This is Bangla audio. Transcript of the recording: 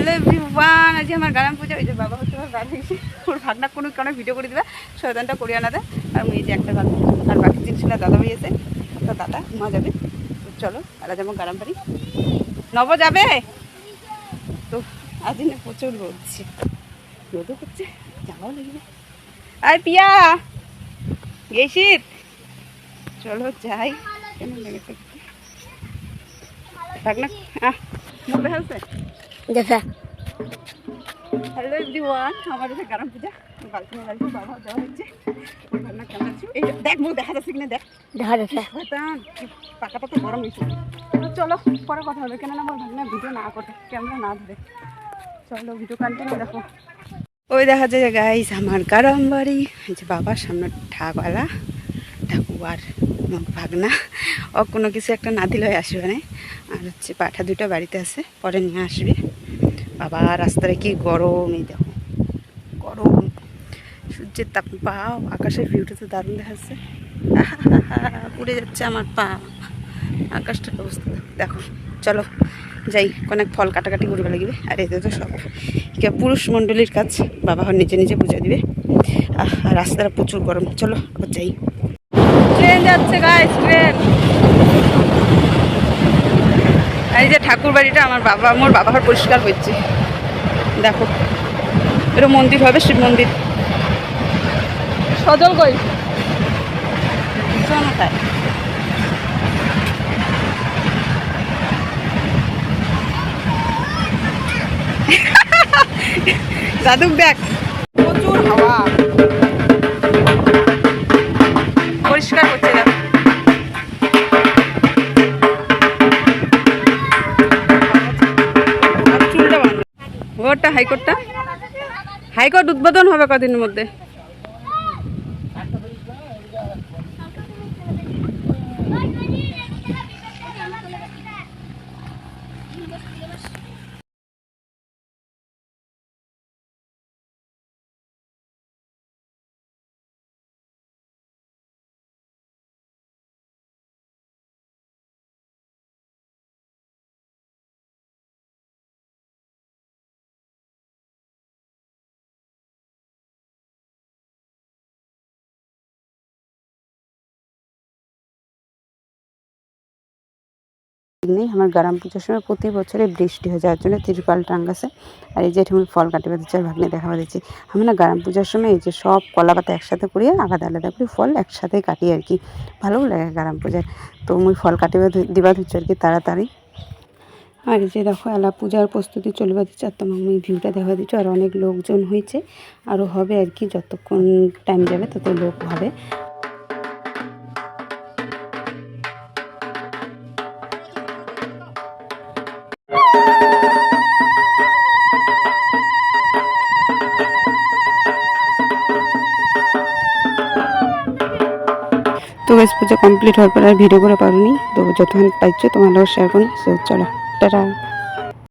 হ্যালো এভরিওয়ান, আজকে আমার গারাম পূজা, ওই যে বাবা হচ্ছে আমার হয়েছে ওর ভাগনা কোনো কোনো ভিডিও করে দিবা করিয়া না দেয় আর এই যে একটা গান আর বাকি জিনিসগুলো দাদা হয়েছে তো দাদা, মা যাবে। চলো তারা যেমন গারাম পারি নব যাবে? তো আজ দিনে প্রচুর রোদছে। রোদও করছে যাওয়াও লাগবে আর পিয়া গেছিস চলো যাই, কেমন লেগেছে? ভাগনা, আহ মুখ দেখাচ্ছে দেখা। হ্যালো এভরিওয়ান আমার কাছে গরম পূজা। বালকনি বাড়িতে বাবা দেওয়া হচ্ছে। রান্না কেমন আছে? এই দেখ মুখ দেখা যাচ্ছে কিনা দেখ। দেখা হতাম পাকা পাকা গরম হয়েছে। চলো পরে কথা হবে। কেননা আমার ভাগনা ভিডিও না করে ক্যামেরা না ধরে। চলো ভিডিও কন্টিনিউ দেখো। ওই দেখা যায় গাইস আমার গরম বাড়ি। যে বাবার সামনে ঠাকওয়ালা ঠাকু আর ভাগনা। ও কোনো কিছু একটা না দিলে আসবে না। আর হচ্ছে, পাঠা দুটো বাড়িতে আছে, পরে নিয়ে আসবে। বাবা, রাস্তায় কি গরম, এই দেখো, গরম। সূর্যের তাপ, পা, আকাশের ভিউটা তো দারুণ দেখাচ্ছে। পুড়ে যাচ্ছে আমার পা। আকাশটার অবস্থা, দেখো, চলো, যাই অনেক ফল কাটাকাটি করবে লাগবে। আর এতে তো সব পুরুষ মণ্ডলীর কাজ, বাবা হন নিজে নিজে পুজো দিবে। রাস্তাটা প্রচুর গরম, চলো, আবার যাই। ট্রেন যাচ্ছে গাইস ট্রেন ঠাকুর বাড়িটা আমার বাবা আমার বাবা ঘর পরিষ্কার হচ্ছে দেখো এটা মন্দির হবে শিব মন্দির। সজল কই? জনতায়। দাদুক দেখ। প্রচুর হাওয়া। ওটা হাইকোর্টটা? হাইকোর্ট উদ্বোধন হবে কদিনের মধ্যে? নেই। আমার গ্রাম পুজোর সময় প্রতি বছরে বৃষ্টি হয়ে যাওয়ার জন্য তিরপাল টাঙ্গাছে আর এই যে এখানে ফল কাটিয়ে দিচ্ছে আর ভাগ্নে দেখা দিচ্ছি। আমি না গ্রাম পুজোর সময় এই যে সব কলা পাতা একসাথে করিয়ে আলাদা আলাদা করে ফল একসাথে কাটি আর কি। ভালোও লাগে গ্রাম পূজায় তো মুই ফল কাটিয়ে দিবা দিচ্ছি আর কি তাড়াতাড়ি। আর যে দেখো, এলা পূজার প্রস্তুতি চলবে দিচ্ছে আর তোমার আমি ভিউটা দেখা দিচ্ছ। আর অনেক লোকজন হয়েছে। আরও হবে আর কি, যতক্ষণ টাইম যাবে তত লোক হবে। তো গাছ পুজো কমপ্লিট হওয়ার পর আর ভিডিও করে পারিনি। তো যতক্ষণ পাইছো তোমার শেয়ার করুন চলো, টাটা।